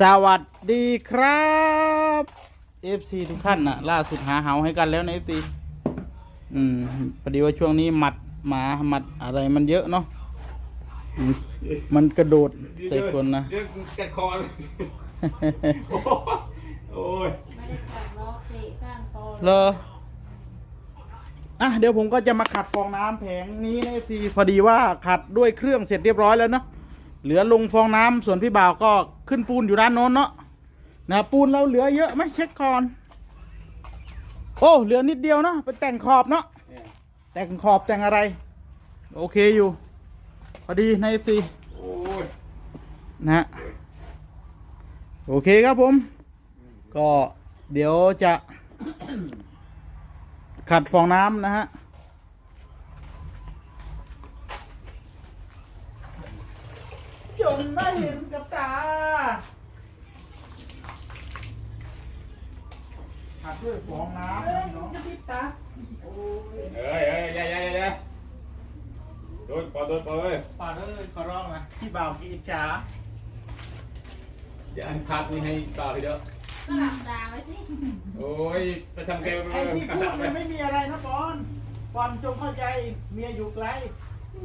สวัสดีครับ FC ทุกท่านนะล่าสุดหาเหาให้กันแล้วนะ FC อืมพอดีว่าช่วงนี้หมัดหมาหมัดอะไรมันเยอะเนาะอืมมันกระโดดใส่คนนะเดี๋ยวกัดคอเลยโอ้ยไม่ได้กัดล้อเตะก้านคอเลออะเดี๋ยวผมก็จะมาขัดฟองน้ำแผงนี้นะ FC พอดีว่าขัดด้วยเครื่องเสร็จเรียบร้อยแล้วเนาะ เหลือลงฟองน้ำส่วนพี่บ่าวก็ขึ้นปูนอยู่ด้านโน้นเนาะนะปูนเราเหลือเยอะไหมเช็คก่อน โอ้เหลือนิดเดียวเนาะไปแต่งขอบเนาะเนี่ยแต่งขอบแต่งอะไร โอเคอยู่พอดีใน FC โอ้ยนะฮะโอเคครับผม ก็เดี๋ยวจะขัดฟองน้ำนะฮะ จนได้เห็นกับตาขัดด้วยฟองน้ำนะเนาะโอ้ยเอ้ยเอ้ยอย่าอย่าอย่าอย่าโดนปอดโดนปอดเลยป่าดเอ้ยขอร้องนะพี่บ่าวกีอิจฉาอย่าอันพักนี่ให้ต่อทีเดียวก็หลับตาไว้สิโอ้ยไปทำแกไปไอ้ที่ปพูดไมันไม่มีอะไรนะบอลบอลจงเข้าใจเมียอยู่ไกลอื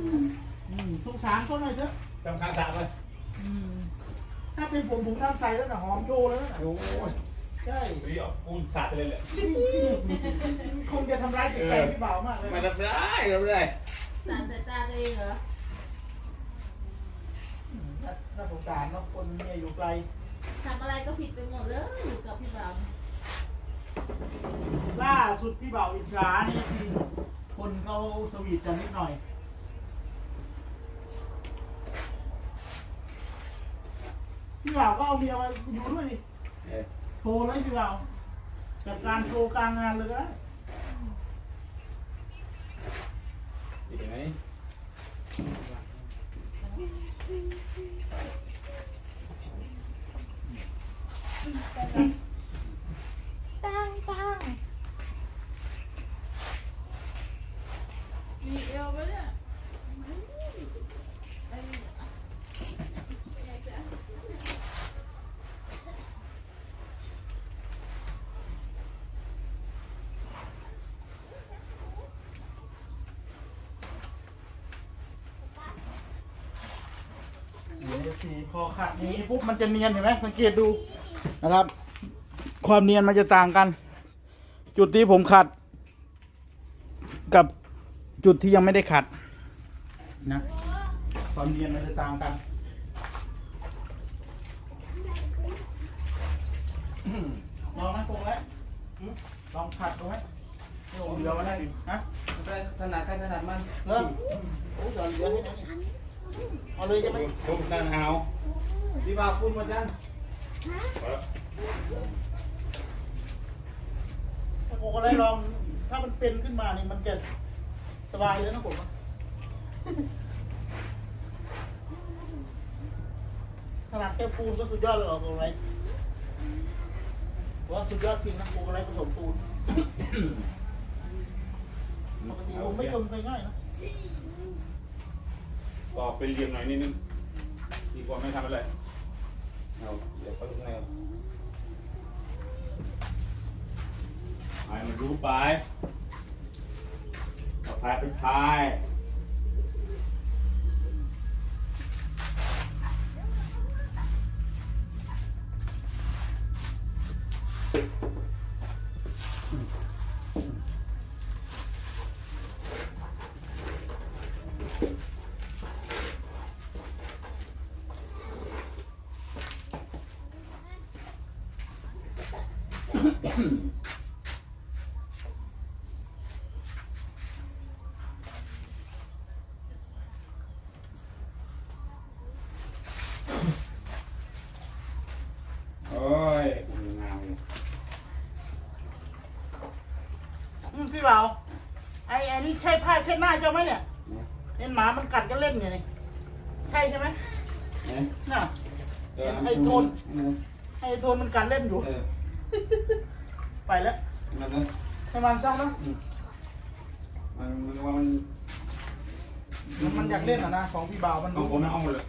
มสงสารเขาหน่อยเถอะ ทำข้างสามเลยอืมถ้าเป็นผมผมทำใส่แล้วนะหอมโชว์แล้วนะโอ้ยใช่นี่เอาปูนสาดเลยแหละคงจะทำร้ายจิตใจพี่บ่าวมากเลยมาทำได้ทำได้สารสายตาตัวเองเหรออืมน่าน่าสงสารเนาะคนเมียอยู่ไกลทำอะไรก็ผิดไปหมดเลยอยู่กับพี่บ่าวล่าสุดพี่บ่าวอิจฉาเนี่ยคือคนเขาสวีทกันนิดหน่อย พี่บ่าวก็เอาเมียมาอยู่ด้วยดิเอ้ยโทรเลยพี่บ่าวจัดการโทรกลางงานเลยก็ได้ อีกไหม ตั้งตั้งมีเอวไหมเนี่ยไอ้นี่อะอยากจะ เดี๋ยวสีพอขัดอย่างนี้ปุ๊บมันจะเนียนเห็นไหมสังเกตดูนะครับ ความเนียนมันจะต่างกัน จุดที่ผมขัด กับจุดที่ยังไม่ได้ขัดนะความเนียนมันจะต่างกันลองไหมคงแล้วลองขัดดูไหมโอ้เดี๋ยวมาได้ดิฮะถนัดใครถนัดมันเริ่มโอ้ยเดี๋ยวเหลือให้นะนี่ เอาเลยจะไหมทุบนั่นเอาดีบ่าวคุณมาจังพอแล้วถ้าผมก็ได้ลอง ถ้ามันเป็นขึ้นมานี่มันจะสบายเลยนะผมอะขนาดแค่ปูนก็สุดยอดเลยเหรอโกไรว่าสุดยอดจริงนะโกไรผสมปูนปกติผมไม่จมใจง่ายนะ ก็เป็นเหลี่ยมหน่อยนิดนึงดีกว่าไม่ทำอะไรเอาเดี๋ยวเขาทุกไงให้มันรู้ไปเอาพายเป็นพาย โอ้ยงามอืมพี่บ่าวไอ้ไอ้นี่ใช่ผ้าเช็ดหน้าเจ้าไหมเนี่ยเห็นหมามันกัดกันเล่นอยู่นี่ใช่ใช่ไหมเนี่ยน่ะ เออไอ้โทนให้ไอ้โทนมันกัดเล่นอยู่ เออไป แล้วมันนะประมาณเจ้าเนาะมันมันว่ามันมันอยากเล่นอ่ะนะของพี่บ่าวมันเอาผมไม่เอาเลย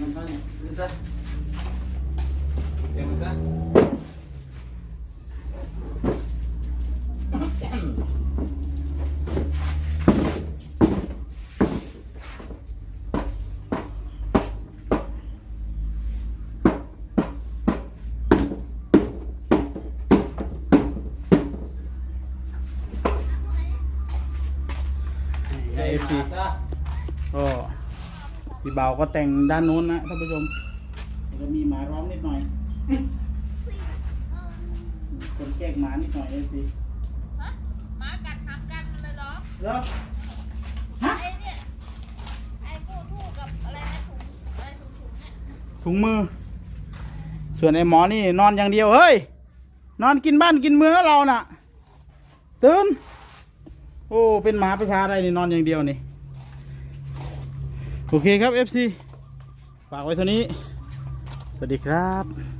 มันนั่นนี่ซะ เอฟซีก็พี่เบาก็แต่งด้านนู้นนะท่านผู้ชมแล้วมีหมาร้องนิดหน่อย คนแกล้งหมานิดหน่อยเอฟซีฮะหมากัดหางกันเลยเหรอแล้วฮะไอ้เนี่ยไอ้พูดทู่กับอะไรนะถุงอะไรถุงถุงๆเนี่ยถุงมือ ส่วนไอ้หมอนี่นอนอย่างเดียวเฮ้ย นอนกินบ้านกินเมืองแล้วเราน่ะ ตื่น โอ้ เป็นหมาประชาอะไรนี่นอนอย่างเดียวนี่ โอเคครับ FC ฝากไว้เท่านี้ สวัสดีครับ